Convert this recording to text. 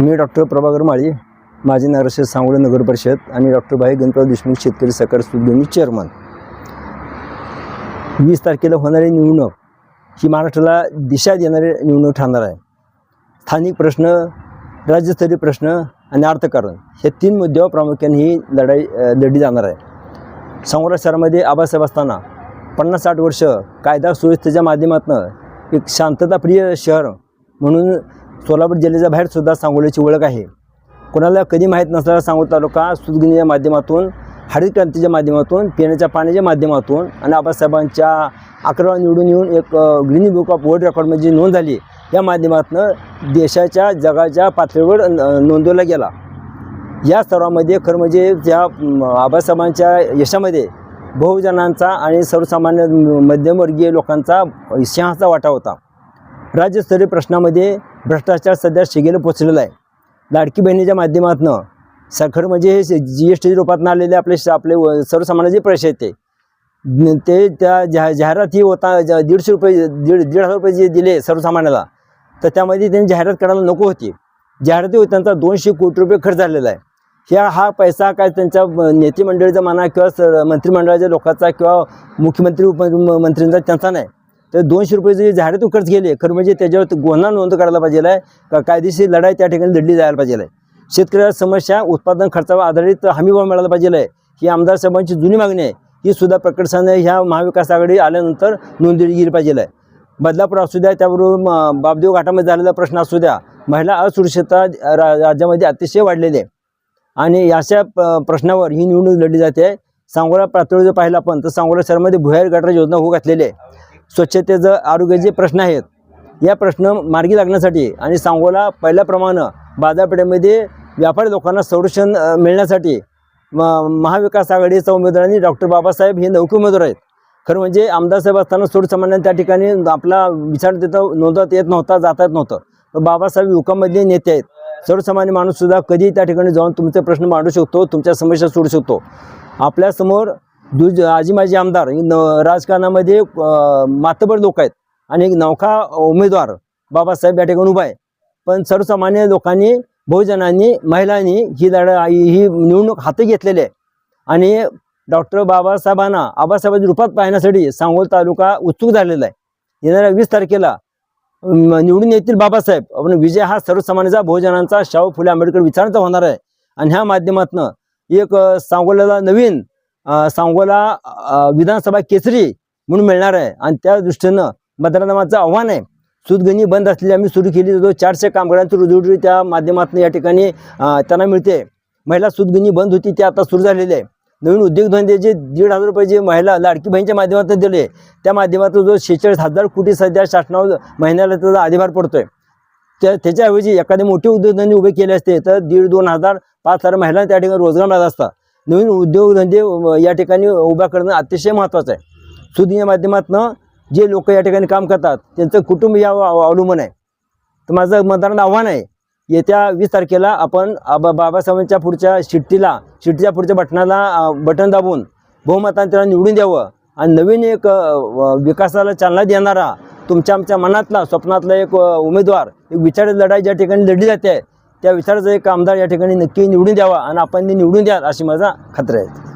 मी doctor Prabhakar माळी माजी नगरसेवक सांगोला नगर परिषद आणि डॉक्टर भाई गणपत देशमुख शेतकरी सहकार सुदगणी चेअरमन. वीस तारखेला होणारी निवडणूक ही महाराष्ट्राला दिशा देणारी निवडणूक ठरणार आहे. स्थानिक प्रश्न राज्यस्तरीय प्रश्न आणि अर्थकारण हे तीन मुद्द्यावर प्रामुख्याने ही लढाई लढली जाणार आहे. सांगोला शहरामध्ये आबासाहेब असताना पन्नास साठ वर्ष कायदा सुव्यवस्थेच्या माध्यमातून एक शांतताप्रिय शहर म्हणून सोलापूर जिल्ह्याच्या बाहेरसुद्धा सांगोल्याची ओळख आहे. कोणाला कधी माहीत नसलेला सांगोला तालुका सुदगिनीच्या माध्यमातून हरित क्रांतीच्या माध्यमातून पिण्याच्या पाण्याच्या माध्यमातून आणि आबासाहेबांच्या अकरा निवडून येऊन एक ग्रीन बुक ऑफ वर्ल्ड रेकॉर्डमध्ये जी नोंद झाली या माध्यमातून देशाच्या जगाच्या पातळीवर न- नोंदवला गेला. या सर्वामध्ये खरं म्हणजे त्या आबासाहेबांच्या यशामध्ये बहुजनांचा आणि सर्वसामान्य मध्यमवर्गीय लोकांचा सिंहाचा वाटा होता. राज्यस्तरीय प्रश्नामध्ये भ्रष्टाचार सध्या शिगेला पोचलेला आहे. लाडकी बहिणीच्या माध्यमातून साखर म्हणजे हे जी एस टीच्या रूपातून आलेले आपले श- आपले व- सर्वसामान्य पैसे आहेत ते. ते त्या जा जाहिरात ही होता दीडशे रुपये दीड दीड हजार रुपये जे दिले सर्वसामान्याला तर त्यामध्ये त्यांनी जाहिरात करायला नको होती. जाहिराती होती त्यांचा दोनशे कोटी रुपये खर्च झालेला आहे. ह्या हा पैसा काय त्यांच्या नेते मंडळीचा म्हणा किंवा स मंत्रिमंडळाच्या लोकांचा किंवा मुख्यमंत्री उपमंत्रींचा त्यांचा नाही. तर दोनशे रुपये जे जाहिरातून खर्च गेले खरं म्हणजे त्याच्यावर गुन्हा नोंद करायला पाहिजे आहे का कायदेशीर लढाई त्या ठिकाणी लढली जायला पाहिजे आहे. शेतकऱ्याला समस्या उत्पादन खर्चावर आधारित हमीभाव मिळाला पाहिजे आहे. ही आमदार साहेबांची जुनी मागणी आहे. ही सुद्धा प्रकटसाने ह्या महाविकास आघाडी आल्यानंतर नोंदली गेली पाहिजे आहे. बदलापूर असू द्या त्याबरोबर बाबदेव बापदेव घाटामध्ये झालेला प्रश्न असू द्या महिला असुरक्षितता रा राज्यामध्ये अतिशय वाढलेली आहे. आणि अशा प्रश्नावर ही निवडणूक लढली जाते. सांगोला पातळीवर जर पाहिलं आपण तर सांगोला शहरामध्ये भुयार गटार योजना होऊ घातलेली आहे. स्वच्छतेचं आरोग्याचे प्रश्न आहेत. या प्रश्न मार्गी लागण्यासाठी आणि सांगोला पहिल्याप्रमाणे बाजारपेठेमध्ये व्यापारी लोकांना संरक्षण मिळण्यासाठी म महाविकास आघाडीच्या उमेदवारांनी डॉक्टर बाबासाहेब हे नौके उमेदवार आहेत. खरं म्हणजे आमदार साहेब असताना सर्वसामान्यांना त्या ठिकाणी आपला विचार तिथं नोंदवत येत नव्हता जाता येत नव्हतं. पण बाबासाहेब युकामधले नेते आहेत. सर्वसामान्य माणूससुद्धा कधी त्या ठिकाणी जाऊन तुमचे प्रश्न मांडू शकतो तुमच्या समस्या सोडू शकतो. आपल्यासमोर दुज आजी माजी आमदार न राजकारणामध्ये मातबर लोक आहेत आणि एक नौका उमेदवार बाबासाहेब या ठिकाणी उभा आहे. पण सर्वसामान्य लोकांनी बहुजनांनी महिलांनी ही लढा ही निवडणूक हाती घेतलेली आहे. आणि डॉक्टर बाबासाहेबांना आबासाहेबांच्या रूपात पाहण्यासाठी सांगोल तालुका उत्सुक झालेला आहे. येणाऱ्या वीस तारखेला निवडून येतील बाबासाहेब. आपण विजय हा सर्वसामान्याचा बहुजनांचा शाहू फुले आंबेडकर विचारांचा होणार आहे. आणि ह्या माध्यमातून एक सांगोल्याला नवीन सांगोला विधानसभा केसरी म्हणून मिळणार आहे. आणि त्या दृष्टीनं मतदानाचं आव्हान आहे. सुतगणी बंद असलेली आम्ही सुरू केली जो चारशे कामगारांची रोजीरोटी त्या माध्यमातून या ठिकाणी त्यांना मिळते. महिला सुतगणी बंद होती ती आता सुरू झालेली आहे. नवीन उद्योगधंदे जे दीड हजार रुपये जे महिला लाडकी बहिणीच्या माध्यमातून दिले त्या माध्यमातून जो शेहेचाळीस हजार कोटी सध्या शासनावर महिन्याला त्याचा अधिभार पडतोय. त्या त्याच्याऐवजी एखादे मोठे उद्योगधंदे उभे केले असते तर दीड दोन हजार पाच हजार महिलांना त्या ठिकाणी रोजगार मिळत असतात. नवीन उद्योगधंदे या ठिकाणी उभा करणं अतिशय महत्त्वाचं आहे. सुदीच्या माध्यमातून जे लोक या ठिकाणी काम करतात त्यांचं कुटुंब या अवलंबून आहे. तर माझं मतदारांना आव्हान आहे येत्या वीस तारखेला आपण आबा बाबासाहेबांच्या पुढच्या शिट्टीला शिट्टीच्या पुढच्या बटनाला बटन दाबून बहुमताने त्याला निवडून द्यावं आणि नवीन एक व- विकासाला चालना देणारा तुमच्या आमच्या मनातला स्वप्नातला एक उमेदवार एक विचार लढाई ज्या ठिकाणी लढली जाते त्या विचाराचा एक आमदार या ठिकाणी नक्की निवडून द्यावा आणि आपण ते निवडून द्या अशी माझा खात्री आहे.